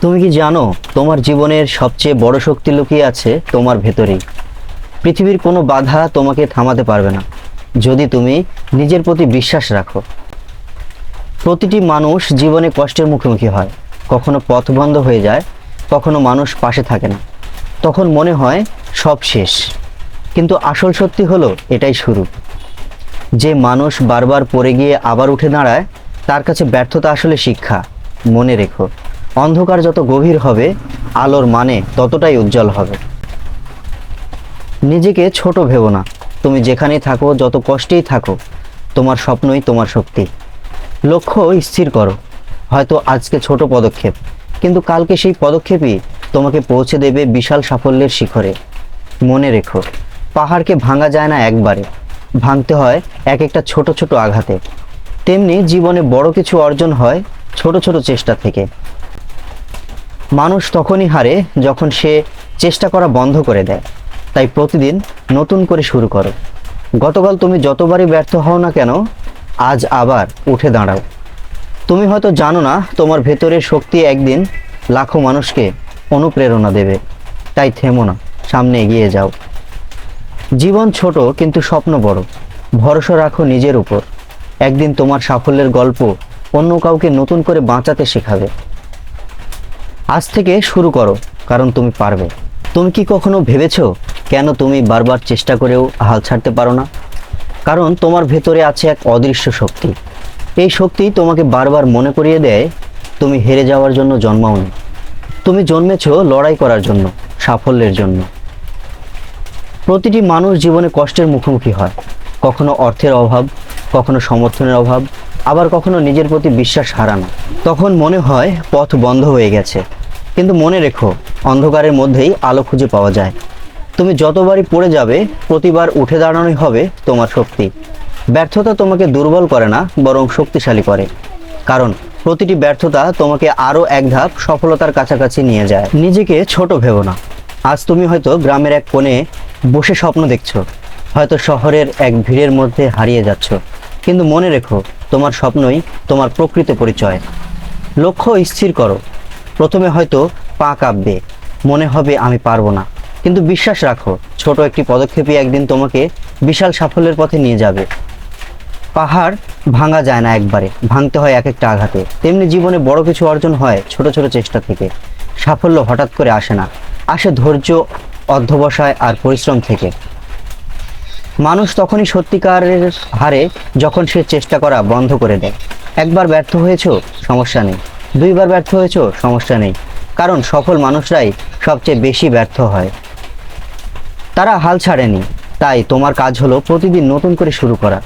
তুমি কি জানো, তোমার জীবনের সবচেয়ে বড় শক্তি লুকিয়ে আছে তোমার ভেতরেই। পৃথিবীর কোনো বাধা তোমাকে থামাতে পারবে না, যদি তুমি নিজের প্রতি বিশ্বাস রাখো। প্রতিটি মানুষ জীবনে কষ্টের মুখোমুখি হয়, কখনো পথ বন্ধ হয়ে যায়, কখনো মানুষ পাশে থাকে না। তখন মনে হয় সব শেষ। কিন্তু আসল সত্যি হলো এটাই শুরু। যে মানুষ বারবার পড়ে গিয়ে আবার উঠে দাঁড়ায়, তার কাছে ব্যর্থতা আসলে শিক্ষা। মনে রেখো। অন্ধকার যত গভীর হবে, আলোর মানে ততটাই উজ্জ্বল হবে। নিজেকে ছোট ভেবো না। তুমি যেখানেই থাকো, যত কষ্টেই থাকো, তোমার স্বপ্নই তোমার শক্তি। লক্ষ্য স্থির করো। হয়তো আজকে ছোট পদক্ষেপ, কিন্তু কালকে সেই পদক্ষেপই তোমাকে পৌঁছে দেবে বিশাল সাফল্যের শিখরে। মনে রেখো, পাহাড়কে ভাঙা যায় না একবারে। ভাঙতে হয় এক একটা ছোট ছোট আঘাতে। তেমনি জীবনে বড় কিছু অর্জন হয় ছোট ছোট চেষ্টা থেকে। মানুষ তখনই হারে যখন সে চেষ্টা করা বন্ধ করে দেয়। তাই প্রতিদিন নতুন করে শুরু করো। গতকাল তুমি যতবারই ব্যর্থ হও না কেন, আজ আবার উঠে দাঁড়াও। তুমি হয়তো জানো না, তোমার ভেতরের শক্তি একদিন লাখো মানুষকে অনুপ্রেরণা দেবে। তাই থেমো না, সামনে এগিয়ে যাও। জীবন ছোট কিন্তু স্বপ্ন বড়। ভরসা রাখো নিজের উপর। একদিন তোমার সাফল্যের গল্প অন্য কাউকে নতুন করে বাঁচাতে শেখাবে। আজ থেকে শুরু করো, কারণ তুমি পারবে। তুমি কি কখনো ভেবেছো কেন তুমি বারবার চেষ্টা করেও হাল ছাড়তে পারো না? কারণ তোমার ভেতরে আছে এক অদৃশ্য শক্তি। এই শক্তি তোমাকে বারবার মনে করিয়ে দেয়, তুমি হেরে যাওয়ার জন্য জন্মাওনি তুমি জন্মেছো লড়াই করার জন্য, সাফল্যের জন্য। প্রতিটি মানুষ জীবনে কষ্টের মুখোমুখি হয়। কখনো অর্থের অভাব, কখনো সমর্থনের অভাব, আবার কখনো নিজের প্রতি বিশ্বাস হারানো। তখন মনে হয় পথ বন্ধ হয়ে গেছে। কিন্তু মনে রেখো, অন্ধকারের মধ্যেই আলো খুঁজে পাওয়া যায়। তুমি যতবারই পড়ে যাবে, প্রতিবার উঠে দাঁড়ানোই হবে তোমার শক্তি। ব্যর্থতা তোমাকে দুর্বল করে না, বরং শক্তিশালী করে। কারণ, প্রতিটি ব্যর্থতা তোমাকে আরও এক ধাপ সফলতার কাছাকাছি নিয়ে যায়। নিজেকে ছোট ভেবো না। আজ তুমি হয়তো গ্রামের এক কোণে বসে স্বপ্ন দেখছ। হয়তো শহরের এক ভিড়ের মধ্যে হারিয়ে যাচ্ছ। কিন্তু মনে রেখো, তোমার স্বপ্নই তোমার প্রকৃত পরিচয়। লক্ষ্য স্থির করো। প্রথমে হয়তো পা কাঁপবে, মনে হবে আমি পারব না। কিন্তু বিশ্বাস রাখো, ছোট একটি পদক্ষেপই একদিন তোমাকে বিশাল সাফল্যের পথে নিয়ে যাবে। পাহাড় ভাঙা যায় না একবারে, ভাঙতে হয় এক একটা আঘাতে। তেমনি জীবনে বড় কিছু অর্জন হয় ছোট ছোট চেষ্টা থেকে। সাফল্য হঠাৎ করে আসে না, আসে ধৈর্য, অধ্যবসায় আর পরিশ্রম থেকে। মানুষ তখনই সত্যিকারের হারে যখন সে চেষ্টা করা বন্ধ করে দেয়। একবার ব্যর্থ হয়েছো, সমস্যা নেই। দুইবার ব্যর্থ হয়েছো? সমস্যা নেই। কারণ সফল মানুষরাই সবচেয়ে বেশি ব্যর্থ হয়। তারা হাল ছাড়েনি। তাই তোমার কাজ হলো প্রতিদিন নতুন করে শুরু করা।